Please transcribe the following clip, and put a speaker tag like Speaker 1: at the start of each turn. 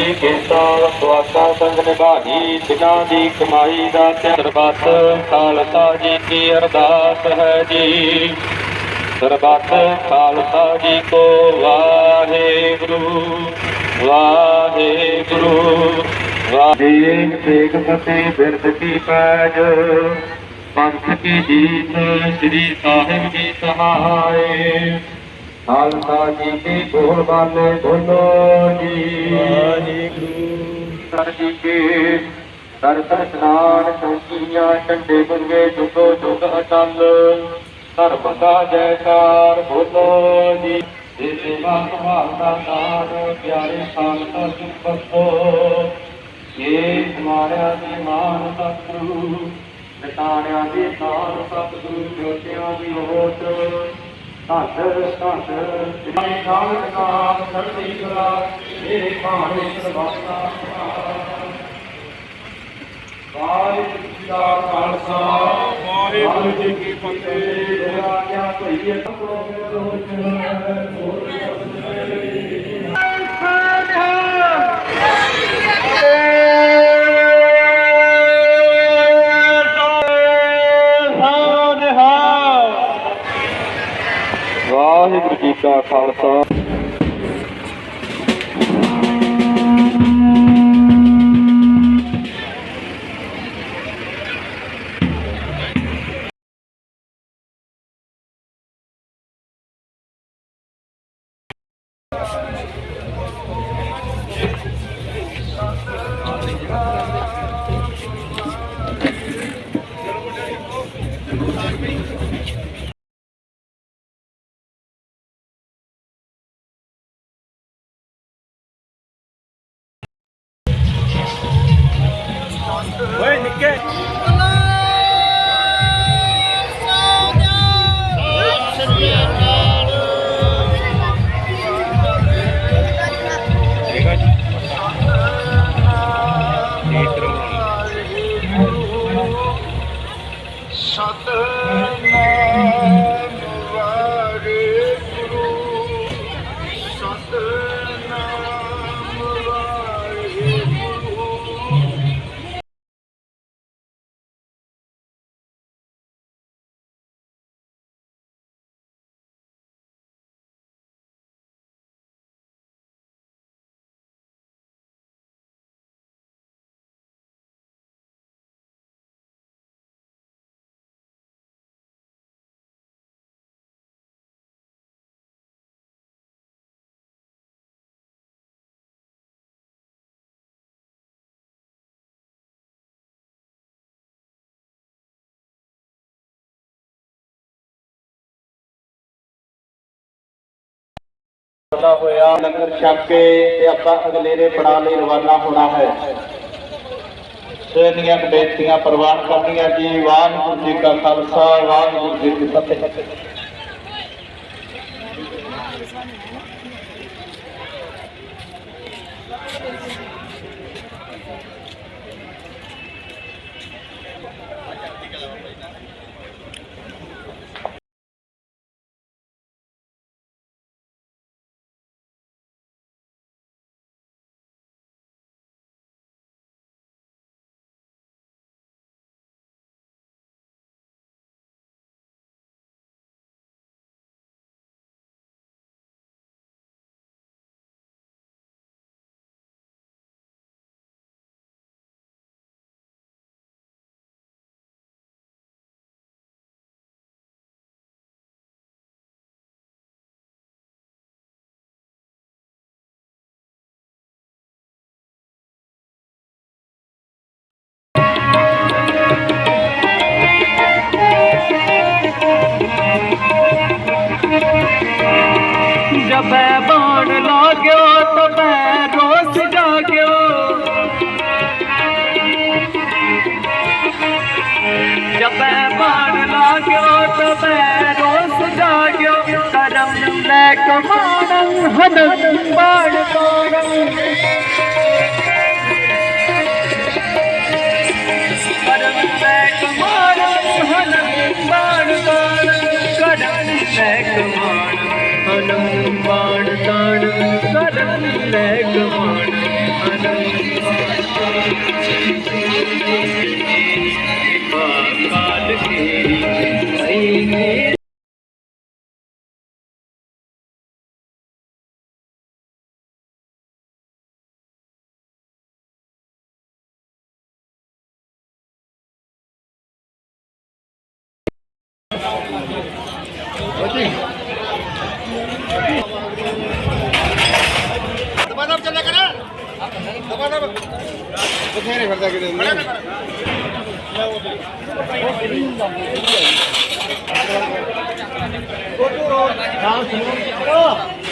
Speaker 1: ਕੀਤਾ ਸਵਾਸਾ ਸੰਗ ਨਿਭਾਈ ਜਿਨ੍ਹਾਂ ਦੀ ਕਮਾਈ ਦਾ ਸਰਬੱਤ ਖਾਲਸਾ ਜੀ ਕੀ ਅਰਦਾਸ ਹੈ ਜੀ। ਸਰਬੱਤ ਖਾਲਸਾ ਜੀ ਕੋ ਵਾਹਿਗੁਰੂ ਵਾਹਿਗੁਰੂ। ਵਾਹਿਗ ਤੇਗ ਫਤਿਹ ਬਿਰਦ ਕੀ ਪੈਜ, ਪੰਥ ਕੀ ਜੀਤ, ਸ੍ਰੀ ਸਾਹਿਬ ਜੀ ਸਹਾਏ। ਖਾਲਸਾ ਜੀ ਕੀ ਬੋਲ ਬਾਲੇ ਬੋਲੋ ਜੀ। ਵਾਹਿਗੁਰੂ ਸਰ ਜੀ ਕੇ ਸਰ ਸਰ ਸਨਾਨ ਝੰਡੇ ਗੁਰਗੇ ਜੁਗੋ ਜੁਗ ਅਟਲ। ਧਰਮ ਦਾ ਜੈਕਾਰ ਬੋਲੋ ਜੀ। ਇਹ ਸੇਵਾ ਸੰਭਾਲ ਦਾ ਪਿਆਰੇ ਖਾਲਸਾ ਜੀ ਬਖਸ਼ੋ। ਇਹ ਦੀ ਮਾਨ ਸਤਿਗੁਰੂ ਨਿਤਾਣਿਆਂ ਦੀ ਤਾਨ ਸਤਿਗੁਰੂ, ਜੋਤਿਆਂ ਦੀ ਹੋਤ ਧੰਨ ਧੰਨ ਸ੍ਰੀ ਖਾਲਸਾ ਨਾਮ ਸਰਦੀ ਕਲਾ ਇਹ ਭਾਣੇ ਸਰਬੱਤਾ ਵਾਹਿਗੁਰੂ ਜੀ ਦਾ ਖਾਲਸਾ ਵਾਹਿਗੁਰੂ ਜੀ ਕੀ ਫਤਿਹ। ਆਗਿਆ ਭਈਏ ਵਾਹਿਗੁਰੂ ਜੀ ਕਾ। ਖਾਲਸਾ
Speaker 2: ਸਤਨਾਮ
Speaker 1: ਪਤਾ ਹੋਇਆ ਲੰਗਰ ਛਕ ਕੇ ਤੇ ਆਪਾਂ ਅਗਲੇਰੇ ਪੜਾਅ ਲਈ ਰਵਾਨਾ ਹੋਣਾ ਹੈ। ਸੇਨੀਆਂ ਬੇਨਤੀਆਂ ਪ੍ਰਵਾਨ ਕਰਨੀਆਂ ਜੀ, ਵਾਹਿਗੁਰੂ ਜੀ ਕਾ ਖਾਲਸਾ, ਵਾਹਿਗੁਰੂ ਜੀ ਕੀ ਫਤਿਹ।
Speaker 3: ਜਬੈ ਬਾਣ ਲਾਗਿਓ ਤਬੈ ਰੋਸ ਜਾਗਿਓ। ਜਬੈ ਬਾਣ ਲਾਗਿਓ ਤਬੈ ਰੋਸ ਜਾਗਿਓ। ਕਰਮ ਲੈ ਕਮਾਣੰ
Speaker 4: ਹਨੰ ਬਾਣ
Speaker 3: ਕੋਣੰ ਚੱਲਿਆ ਕਰ। ਦਬਾ ਦਬ ਬਥੇਰੇ ਫਿਰਦਾ ਕਿਤੇ
Speaker 4: ਨਾਮ ਸੁਣੋ।